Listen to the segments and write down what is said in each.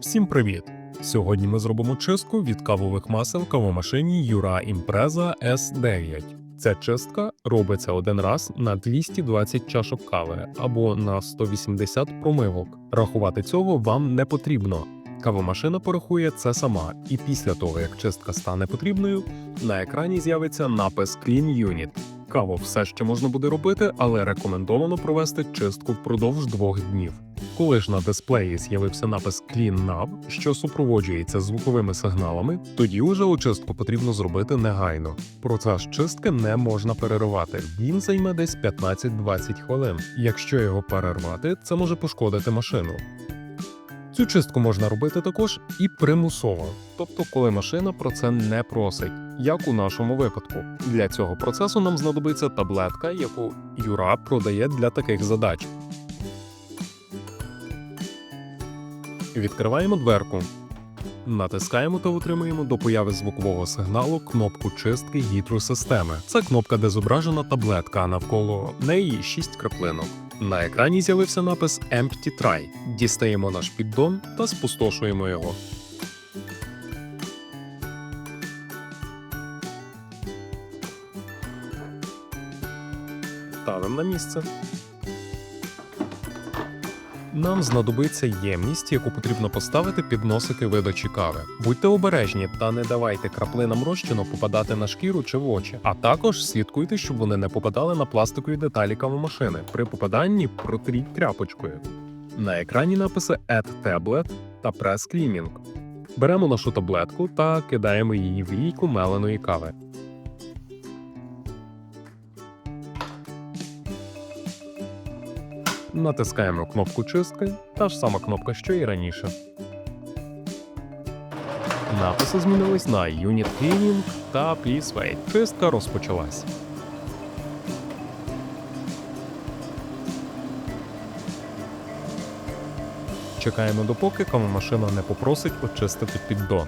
Всім привіт! Сьогодні ми зробимо чистку від кавових масел кавомашині Jura Impreza S9. Ця чистка робиться один раз на 220 чашок кави або на 180 промивок. Рахувати цього вам не потрібно. Кавомашина порахує це сама, і після того, як чистка стане потрібною, на екрані з'явиться напис Clean Unit. Каву все ще можна буде робити, але рекомендовано провести чистку впродовж двох днів. Коли ж на дисплеї з'явився напис Clean Nav, що супроводжується звуковими сигналами, тоді уже очистку потрібно зробити негайно. Процес чистки не можна переривати. Він займе десь 15-20 хвилин. Якщо його перервати, це може пошкодити машину. Цю чистку можна робити також і примусово, тобто коли машина про це не просить, як у нашому випадку. Для цього процесу нам знадобиться таблетка, яку Юра продає для таких задач. Відкриваємо дверку. Натискаємо та утримуємо до появи звукового сигналу кнопку чистки гідросистеми. Це кнопка, де зображена таблетка, а навколо неї 6 краплинок. На екрані з'явився напис Empty Try. Дістаємо наш піддон та спустошуємо його. Ставимо на місце. Нам знадобиться ємність, яку потрібно поставити під носики видачі кави. Будьте обережні та не давайте краплинам розчину попадати на шкіру чи в очі. А також слідкуйте, щоб вони не попадали на пластикові деталі кавомашини. При попаданні протріть тряпочкою. На екрані написи Add Tablet та Press Cleaning. Беремо нашу таблетку та кидаємо її в лійку меленої кави. Натискаємо кнопку чистки, та ж сама кнопка, що і раніше. Написи змінились на Unit Cleaning та Please Wait. Чистка розпочалась. Чекаємо допоки кавомашина не попросить очистити піддон.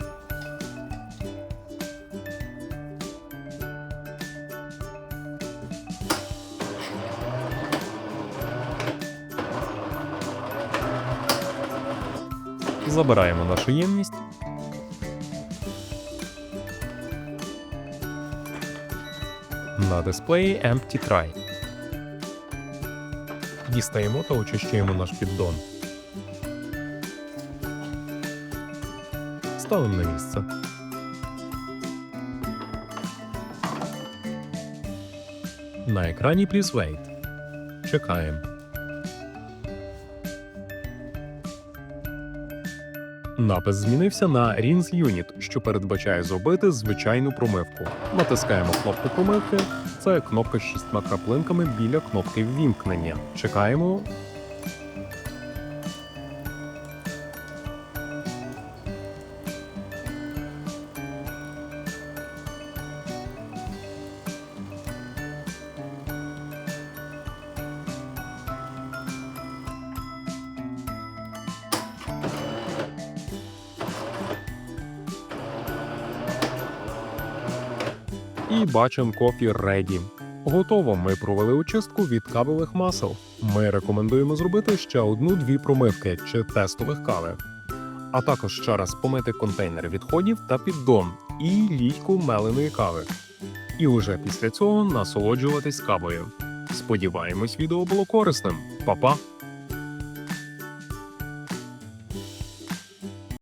Забираємо нашу ємність. На дисплеї Empty Try. Дістаємо та очищуємо наш піддон. Ставимо на місце. На екрані Please Wait. Чекаємо. Напис змінився на Rinse Unit, що передбачає зробити звичайну промивку. Натискаємо кнопку промивки. Це кнопка з шістьма краплинками біля кнопки ввімкнення. Чекаємо. І бачимо кофі Ready. Готово. Ми провели очистку від кавових масел. Ми рекомендуємо зробити ще одну-дві промивки чи тестових кави. А також ще раз помити контейнер відходів та піддон і лійку меленої кави. І уже після цього насолоджуватись кавою. Сподіваємось, відео було корисним. Па-па!